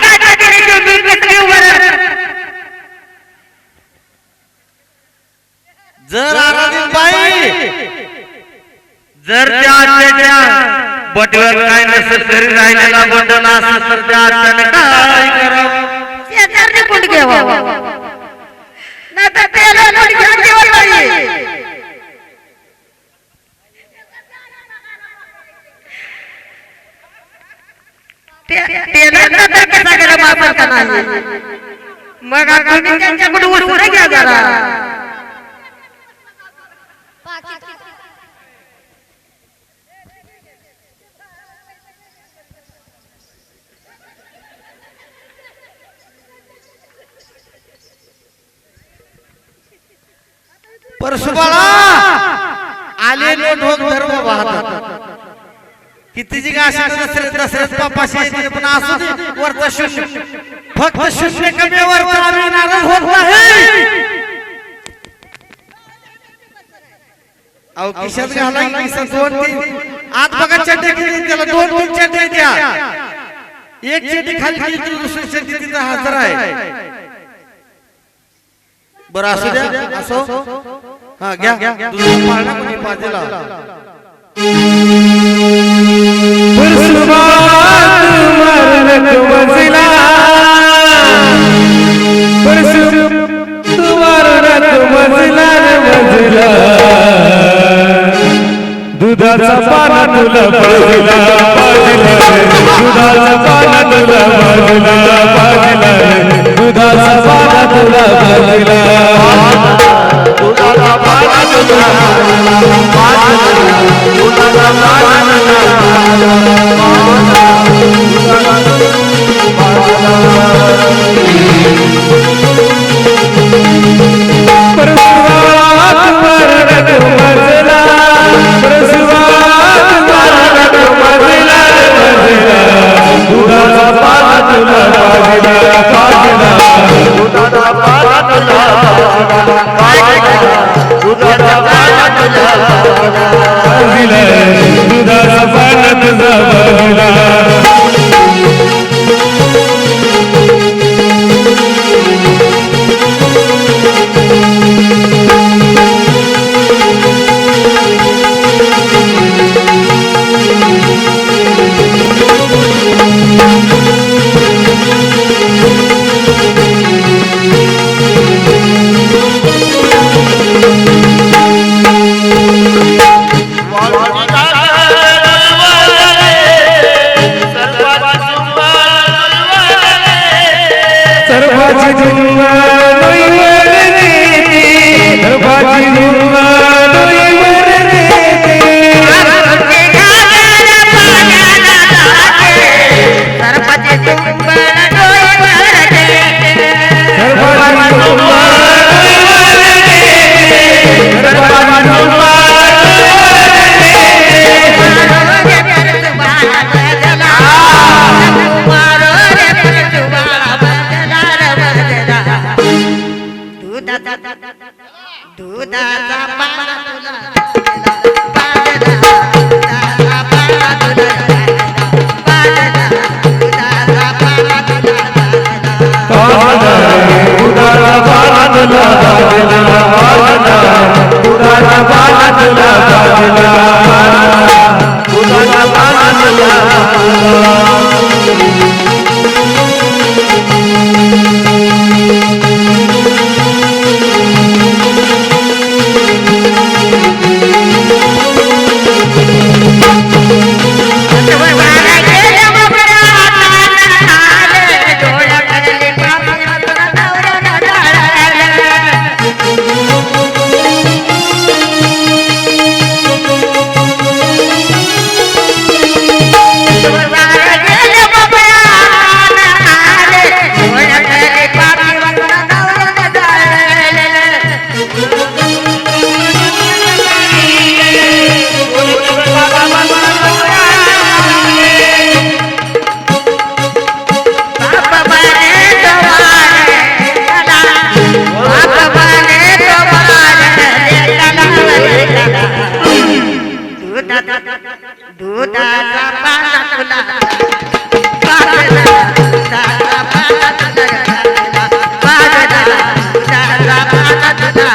कसली उभं जर आराधीन बाई जर त्या आत्याच्या बटवर काय नसेल तरी राहिलेला बंधन असं तर त्या आत्याने काय करावं? शेजारने घ्यावा नाही तर त्याला कुंड घेऊन जेवण पाहिजे त्याला नंतर कसा मग तुम्ही त्यांच्याकडे उरवून घ्या जरा परशुबाळा आलेले ढोक धर्म वाहतात. कितीची गाशी दसरे दसऱ्यात पापाशी पण असू दे वरचा शून्य. फक्त शून्य कमी वरचा आम्ही नाराज होत नाही. अहो घाला दोन तीन. आत बघा चड्ड्या केली त्याला. दोन द्या एक चड्डी खाली तर दुसरी चड्डी तिथं हजर आहे. बरं असू द्या. असो. हा घ्या. दुसरं पाळणा कोणी पाजेला दुधाचा पाना तुला पाजला. पाजला. दुधाचा पाना तुला पाजला. पाजला. दुधाचा पाना तुला पाजला. परसुरात पाजला বাজিবে दुधाचा पाना तुला दुधाचा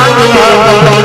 Allah